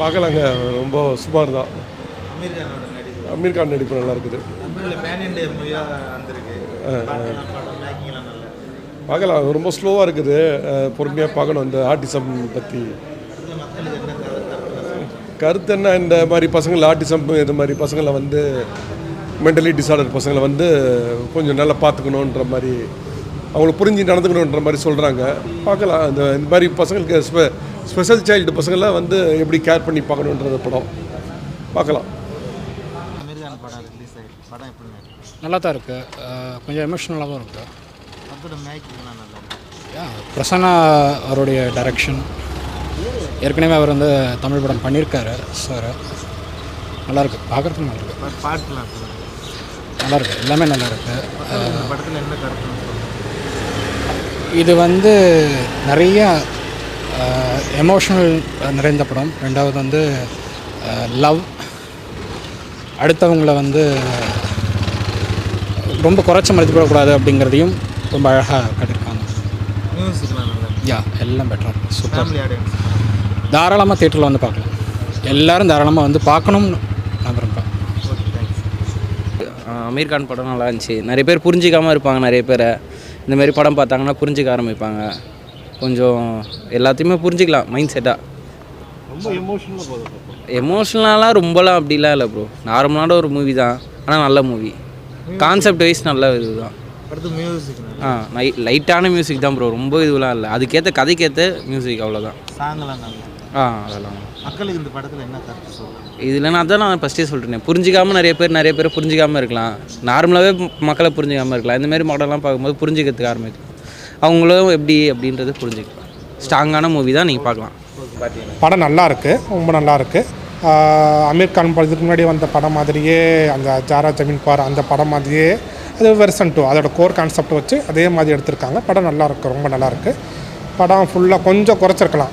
பார்க்கலாங்க. ரொம்ப சுமார் தான் அமீர் கான் நடிப்பு. நல்லா இருக்குது பார்க்கலாம். ரொம்ப ஸ்லோவாக இருக்குது. பொறுமையாக பார்க்கணும். இந்த ஆர்டிசம் பற்றி கருத்து என்ன? இந்த மாதிரி பசங்களை ஆர்டிசம் இது மாதிரி பசங்களை வந்து மென்டலி டிசார்டர் பசங்களை வந்து கொஞ்சம் நல்லா பார்த்துக்கணுன்ற மாதிரி அவங்கள புரிஞ்சு நடந்துக்கணுன்ற மாதிரி சொல்கிறாங்க பார்க்கலாம். இந்த இந்த மாதிரி பசங்களுக்கு ஸ்பெஷல் சைல்டு பசங்களை வந்து எப்படி கேர் பண்ணி பார்க்கணுன்றது படம். பார்க்கலாம். நல்லா தான் இருக்குது கொஞ்சம் எமோஷ்னலாகவும் இருக்குது படத்தோட மேக்கிங்லாம் நல்லா இருக்கு. யா பிரசன்னா அவருடைய டைரக்ஷன் ஏற்கனவே அவர் வந்து தமிழ் படம் பண்ணியிருக்காரு சார் நல்லாயிருக்கு பார்க்குறதுக்கு நல்லா இருக்கு. பட் பாட்டுலாம் சொல்லுங்கள் நல்லா இருக்கு. எல்லாமே நல்லா இருக்கு. இந்த படத்தில் என்ன சொல்லுங்கள் இது வந்து நிறைய எமோஷனல் நிறைந்த படம். ரெண்டாவது வந்து லவ் அடுத்தவங்கள வந்து ரொம்ப குறைச்ச மதிப்பிடக்கூடாது அப்படிங்கிறதையும் ரொம்ப அழகாக இருக்கு. யா எல்லாம் பெட்டராக சூப்பர் தாராளமாக தேட்டரில் வந்து பார்க்கலாம். எல்லாரும் தாராளமாக வந்து பார்க்கணும்னு நான் விரும்புகிறேன் அமீர் கான் படம் நல்லா இருந்துச்சு. நிறைய பேர் புரிஞ்சிக்காமல் இருப்பாங்க நிறைய பேரை. இந்த மாதிரி படம் பார்த்தாங்கன்னா புரிஞ்சிக்க ஆரம்பிப்பாங்க. கொஞ்சம் எல்லாத்தையுமே புரிஞ்சிக்கலாம் மைண்ட் செட்டாக ரொம்ப எமோஷனலாக எமோஷ்னலாலாம் ரொம்பலாம் அப்படிலாம் இல்லை ப்ரோ நார்மலான ஒரு மூவி தான் ஆனால் நல்ல மூவி கான்செப்ட் வைஸ் நல்ல அடுத்து மியூசிக் ஆ லை லைட்டான மியூசிக் தான் ப்ரோ ரொம்ப இதுவெலாம் இல்லை. அதுக்கேற்ற கதைக்கேற்ற மியூசிக் அவ்வளோதான் சாங்கெல்லாம். ஆ அதெல்லாம். மக்களுக்கு இந்த படத்தில் என்ன கருத்து சொல்லுங்கள் இதில் நான் தான் நான் ஃபஸ்ட்டே சொல்லிட்டேன் புரிஞ்சிக்காமல் நிறைய பேர் நிறைய பேர் புரிஞ்சிக்காமல் இருக்கலாம். நார்மலாகவே மக்களை புரிஞ்சிக்காமல் இருக்கலாம். இந்த மாதிரி படம்லாம் பார்க்கும்போது புரிஞ்சிக்கிறதுக்கு ஆரம்பிக்கும் அவங்களும் எப்படி அப்படின்றது புரிஞ்சுக்கலாம். ஸ்ட்ராங்கான மூவி தான் நீங்கள் பார்க்கலாம். படம் நல்லா இருக்கு ரொம்ப நல்லா இருக்கு. ஆஹ் அமீர் கான் படத்துக்கு முன்னாடி வந்த படம் மாதிரியே அந்த ஜாரா ஜமீன் பார் அந்த படம் மாதிரியே அது வெர்சன் டூ அதோட கோர் கான்செப்ட் வச்சு அதே மாதிரி எடுத்திருக்காங்க. படம் நல்லா இருக்கு ரொம்ப நல்லா இருக்கு. படம் ஃபுல்லாக கொஞ்சம் குறைச்சிருக்கலாம்.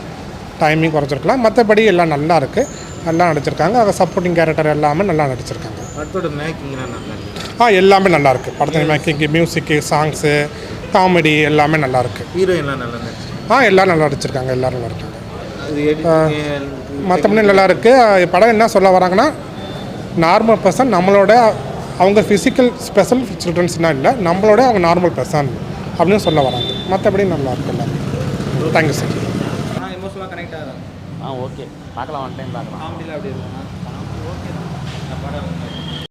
டைமிங் குறைச்சிருக்கலாம். மற்றபடி எல்லாம் நல்லா இருக்கு. நல்லா நடிச்சிருக்காங்க. அதை சப்போர்ட்டிங் கேரக்டர் எல்லாமே நல்லா நடிச்சிருக்காங்க. படத்தோட மேக்கிங்லாம் நல்லா இருக்கு ஆ எல்லாமே நல்லா இருக்கு. படத்தின் மேக்கிங்கு மியூசிக்கு சாங்ஸு காமெடி எல்லாமே நல்லா இருக்கு ஹீரோயின்லாம் நல்லா ஆ எல்லாரும் நல்லா நடிச்சிருக்காங்க எல்லாரும் நல்லா இருக்காங்க. மற்றபடி நல்லா இருக்குது படம் என்ன சொல்ல வராங்கன்னா நார்மல் பர்சன் நம்மளோட அவங்க ஃபிசிக்கல் ஸ்பெஷல் சில்ட்ரன்ஸ்னால் இல்லை நம்மளோட அவங்க நார்மல் பர்சன் அப்படின்னு சொல்ல வராங்க. மற்றபடி நல்லா இருக்கு எல்லாமே தேங்க்யூ சார் ஆ ஓகே பார்க்கலாம் ஒன் டைம் பார்க்கலாம்.